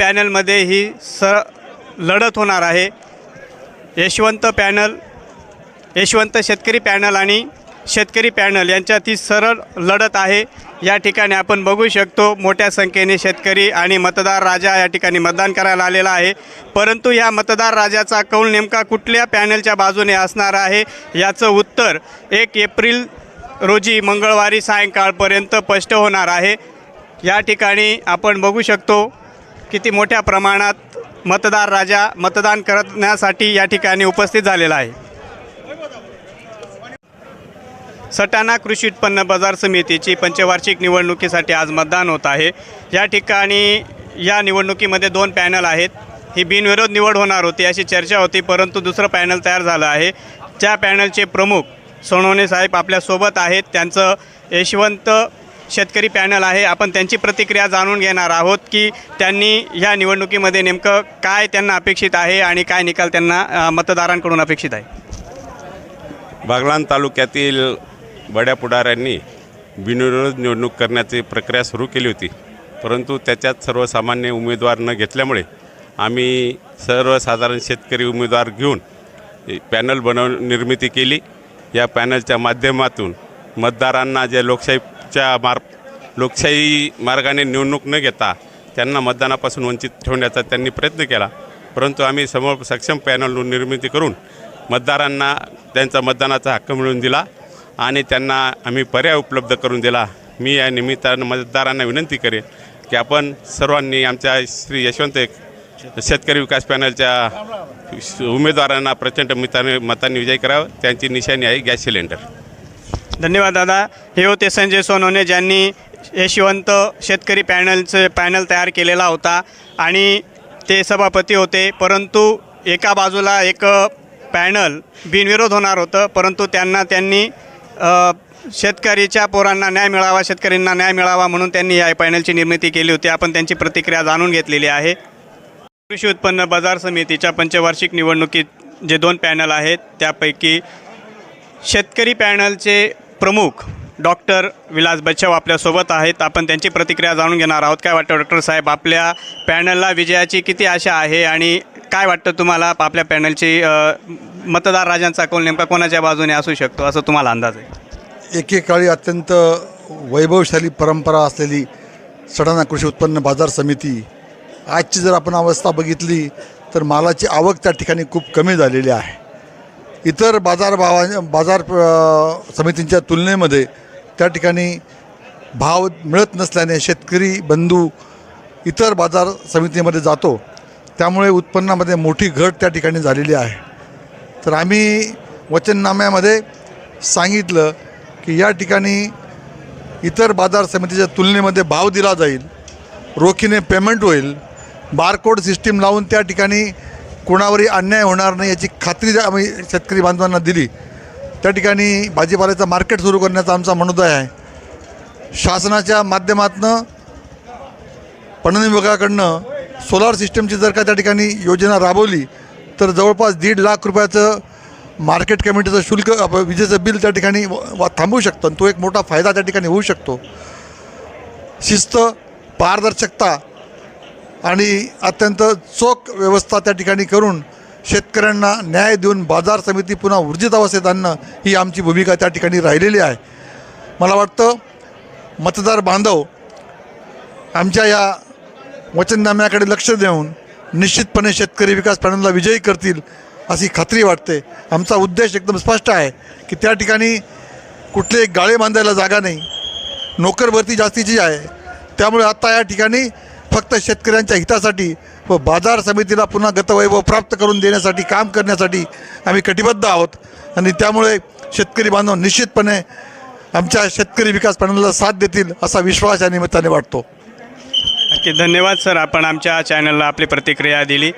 पॅनलमध्ये ही स लढत होणार आहे. यशवंत पॅनल यशवंत शेतकरी पॅनल आणि शेतकरी पॅनल यांच्यात ही सरळ लढत आहे. या ठिकाणी आपण बघू शकतो मोठ्या संख्येने शेतकरी आणि मतदार राजा या ठिकाणी मतदान करायला आलेला आहे. परंतु या मतदार राजाचा कौल नेमका कुठल्या पॅनलच्या बाजूने असणार आहे याचं उत्तर एक एप्रिल रोजी मंगळवारी सायंकाळपर्यंत स्पष्ट होणार आहे. या ठिकाणी आपण बघू शकतो किती मोठ्या प्रमाणात मतदार राजा मतदान करण्यासाठी या ठिकाणी उपस्थित झालेला आहे. सटाणा कृषी उत्पन्न बाजार समितीची पंचवार्षिक निवडणुकीसाठी आज मतदान होत आहे. या ठिकाणी या निवडणुकीमध्ये दोन पॅनल आहेत. ही बिनविरोध निवड होणार होती अशी चर्चा होती परंतु दुसरं पॅनल तयार झालं आहे. त्या पॅनलचे प्रमुख सोनवणे साहेब आपल्यासोबत आहेत. त्यांचं यशवंत शेतकरी पॅनल आहे. आपण त्यांची प्रतिक्रिया जाणून घेणार आहोत की त्यांनी ह्या निवडणुकीमध्ये नेमकं काय त्यांना अपेक्षित आहे आणि काय निकाल त्यांना मतदारांकडून अपेक्षित आहे. बागलाण तालुक्यातील बड्या पुढाऱ्यांनी बिनविरोध निवडणूक करण्याची प्रक्रिया सुरू केली होती. परंतु त्याच्यात सर्वसामान्य उमेदवार न घेतल्यामुळे आम्ही सर्वसाधारण शेतकरी उमेदवार घेऊन पॅनल बनव निर्मिती केली. या पॅनलच्या माध्यमातून मतदारांना जे लोकशाहीच्या मार लोकशाही मार्गाने निवडणूक न घेता त्यांना मतदानापासून वंचित ठेवण्याचा त्यांनी प्रयत्न केला. परंतु आम्ही समोर सक्षम पॅनल निर्मिती करून मतदारांना त्यांचा मतदानाचा हक्क मिळवून दिला आणि त्यांना आम्ही पर्याय उपलब्ध करून दिला. मी या निमित्तानं मतदारांना विनंती करेन की आपण सर्वांनी आमच्या श्री यशवंत एक शेतकरी विकास पॅनलच्या उमेदवारांना प्रचंड मताने मतांनी विजय करावा. त्यांची निशाणी आहे गॅस सिलेंडर. धन्यवाद दादा. हे होते संजय सोनवणे ज्यांनी यशवंत शेतकरी पॅनलचे पॅनल तयार केलेला होता. आणि ते सभापती होते. परंतु एका बाजूला एक पॅनल बिनविरोध होणार होतं. परंतु त्यांना त्यांनी शेतकरीच्या पोरांना न्याय मिळावा शेतकऱ्यांना न्याय मिळावा म्हणून त्यांनी या पॅनलची निर्मिती केली होती. आपण त्यांची प्रतिक्रिया जाणून घेतलेली आहे. कृषी उत्पन्न बाजार समितीच्या पंचवार्षिक निवडणुकीत जे दोन पॅनल आहेत त्यापैकी शेतकरी पॅनलचे प्रमुख डॉक्टर विलास बच्चव आपल्यासोबत आहेत. आपण त्यांची प्रतिक्रिया जाणून घेणार आहोत. काय वाटतं डॉक्टर साहेब आपल्या पॅनलला विजयाची किती आशा आहे आणि काय वाटतं तुम्हाला आपल्या पॅनलची मतदार राजांचा कौल नेमका कोणाच्या बाजूने असू शकतो असं तुम्हाला अंदाज आहे? एकेकाळी अत्यंत वैभवशाली परंपरा असलेली सडाणा कृषी उत्पन्न बाजार समिती आजची जर आपण अवस्था बघितली तर मालाची आवक त्या ठिकाणी खूप कमी झालेली आहे. इतर बाजारभावा बाजार समितींच्या तुलनेमध्ये त्या ठिकाणी भाव मिळत नसल्याने शेतकरी बंधू इतर बाजार समितीमध्ये जातो. त्यामुळे उत्पन्नामध्ये मोठी घट त्या ठिकाणी झालेली आहे. तर आम्ही वचननाम्यामध्ये सांगितलं की या ठिकाणी इतर बाजार समितीच्या तुलनेमध्ये भाव दिला जाईल रोखीने पेमेंट होईल बारकोड सिस्टीम लावून त्या ठिकाणी कोणावरही अन्याय होणार नाही याची खात्री आम्ही शेतकरी बांधवांना दिली त्या ठिकाणी भाजीपाल्याचं मार्केट सुरू करण्याचा आमचा मनोदय आहे. शासनाच्या माध्यमातनं पणन विभागाकडनं सोलार सिस्टमची जर का त्या ठिकाणी योजना राबवली तर जवळपास दीड लाख रुपयाचं मार्केट कमिटीचं शुल्क विजेचं बिल त्या ठिकाणी वा थांबवू शकतं. आणि तो एक मोठा फायदा त्या ठिकाणी होऊ शकतो. शिस्त पारदर्शकता आणि अत्यंत चोख व्यवस्था त्या ठिकाणी करून शेतकऱ्यांना न्याय देऊन बाजार समिती पुन्हा ऊर्जित अवस्थेत आणणं ही आमची भूमिका त्या ठिकाणी राहिलेली आहे. मला वाटतं मतदार बांधव आमच्या या वचननाम्याकडे लक्ष देऊन निश्चितपणे शेतकरी विकास पॅनलला विजयी करतील अशी खात्री वाटते. आमचा उद्देश एकदम स्पष्ट आहे की त्या ठिकाणी कुठले गाळे बांधायला जागा नाही. नोकरभरती जास्तीची आहे. त्यामुळे आता या ठिकाणी फक्त शेतकऱ्यांच्या हितासाठी व बाजार समितीला पुन्हा गतवैभव प्राप्त करून देण्यासाठी काम करण्यासाठी आम्ही कटिबद्ध आहोत. आणि त्यामुळे शेतकरी बांधव निश्चितपणे आमच्या शेतकरी विकास प्रणालीला साथ देतील असा विश्वास या निमित्ताने वाटतो. नक्की धन्यवाद सर. आपण आमच्या चॅनलला आपली प्रतिक्रिया दिली.